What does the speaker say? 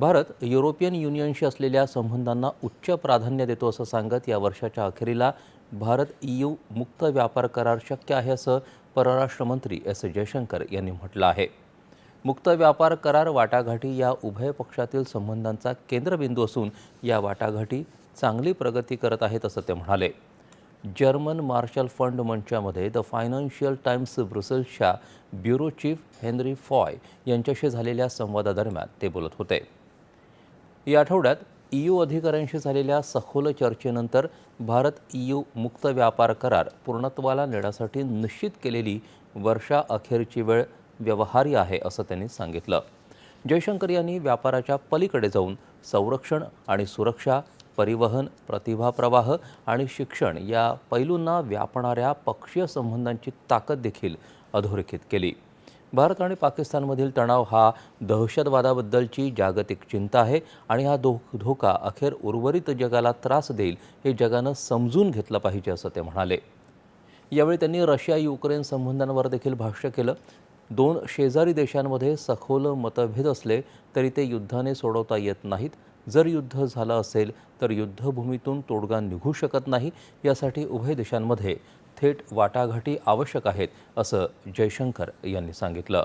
Bharat European युनियनशी असलेल्या संबंधांना उच्च प्राधान्य देतो असं सांगत या वर्षाच्या अखेरीला भारत ईयू मुक्त व्यापार करार शक्य आहे असं परराष्ट्र मंत्री एस जयशंकर यांनी म्हटलं आहे. मुक्त व्यापार करार वाटाघाटी या उभय पक्षातील संबंधांचा केंद्रबिंदू असून या वाटाघाटी चांगली प्रगती करत आहेत असं ते म्हणाले. जर्मन मार्शल फंड मंचामध्ये द फायनान्शियल टाइम्स ब्रुसेल्सच्या ब्युरो चीफ हेनरी फॉय यांच्याशी झालेल्या संवादादरम्यान ते बोलत होते. या आठवड्यात ईयू अधिकाऱ्यांशी झालेल्या सखोल चर्चेनंतर भारत ईयू मुक्त व्यापार करार पूर्णत्वाला नेण्यासाठी निश्चित केलेली वर्षा अखेरची वेळ व्यवहार्य आहे असं त्यांनी सांगितलं. जयशंकर यांनी व्यापाराच्या पलीकडे जाऊन संरक्षण आणि सुरक्षा परिवहन प्रतिभा प्रवाह आणि शिक्षण या पैलूंना व्यापणाऱ्या पक्षीय संबंधांची ताकद देखील अधोरेखित केली. भारत आणि पाकिस्तानमधील तणाव हा दहशतवादाबद्दलची जागतिक चिंता आहे आणि हा धो धोका अखेर उर्वरित जगाला त्रास देईल हे जगानं समजून घेतलं पाहिजे असं ते म्हणाले. यावेळी त्यांनी रशिया युक्रेन संबंधांवर देखील भाष्य केलं. दोन शेजारी देशांमध्ये सखोल मतभेद असले तरी ते युद्धाने सोडवता येत नाहीत. जर युद्ध झालं असेल तर युद्धभूमीतून तोडगा निघू शकत नाही. यासाठी उभय देशांमध्ये थेट वाटाघाटी आवश्यक आहेत असं जयशंकर यांनी सांगितलं.